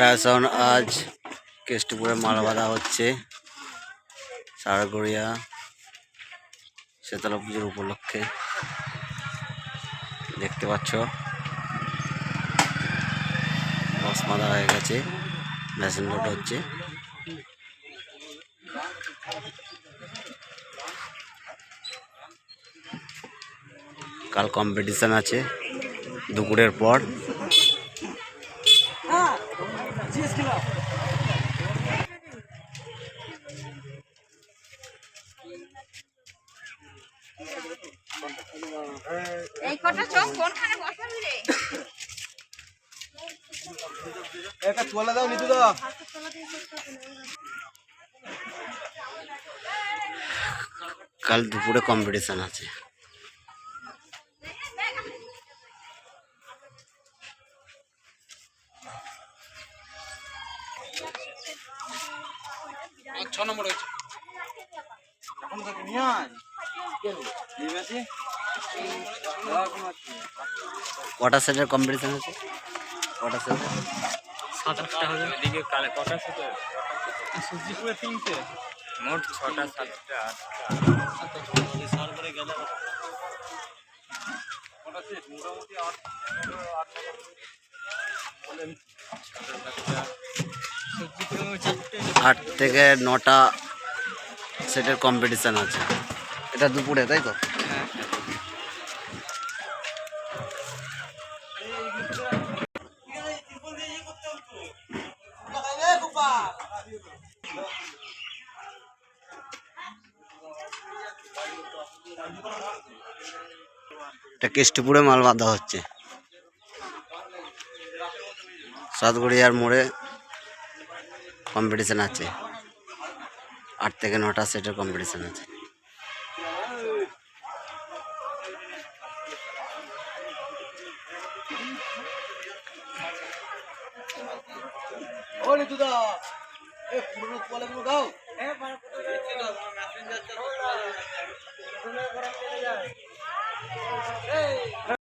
রায়সন আজ কেষ্টপুরে মালা বাঁধা হচ্ছে। সারগড়িয়া শীতলা পুজোর উপলক্ষে। দেখতে পাচ্ছ? বস বাঁধা হয়ে গেছে। মেশিন লোড হচ্ছে। কাল কম্পিটিশন আছে। দুপুরের পর এই কটা চোখ কোনখানে বসাবি রে? একটা তোলা দাও নিতু দাও। কাল দুপুরে কম্পিটিশন আছে। ছ নম্বর হয়েছে। কটা সেটের কম্পিটিশন আছে কটা সেট সাত আটটা হবে এদিকে কালে কটা ছিল সবজিপুরে তিনটে মোট ছটা সাতটা আটটা সার্ভারে গেলে কটা সেট মোটামুটি আট আট বলেন সাতটা সবজিপুরে চারটে আট থেকে নটা সেটের কম্পিটিশন আছে। এটা দুপুরে তাই তো? এটা কেষ্টপুরে মাল বাঁধা হচ্ছে। সাতগড়িয়ার মোড়ে কম্পিটিশন আছে। আট থেকে নটা সেটের কম্পিটিশান আছে। পুরনো গাও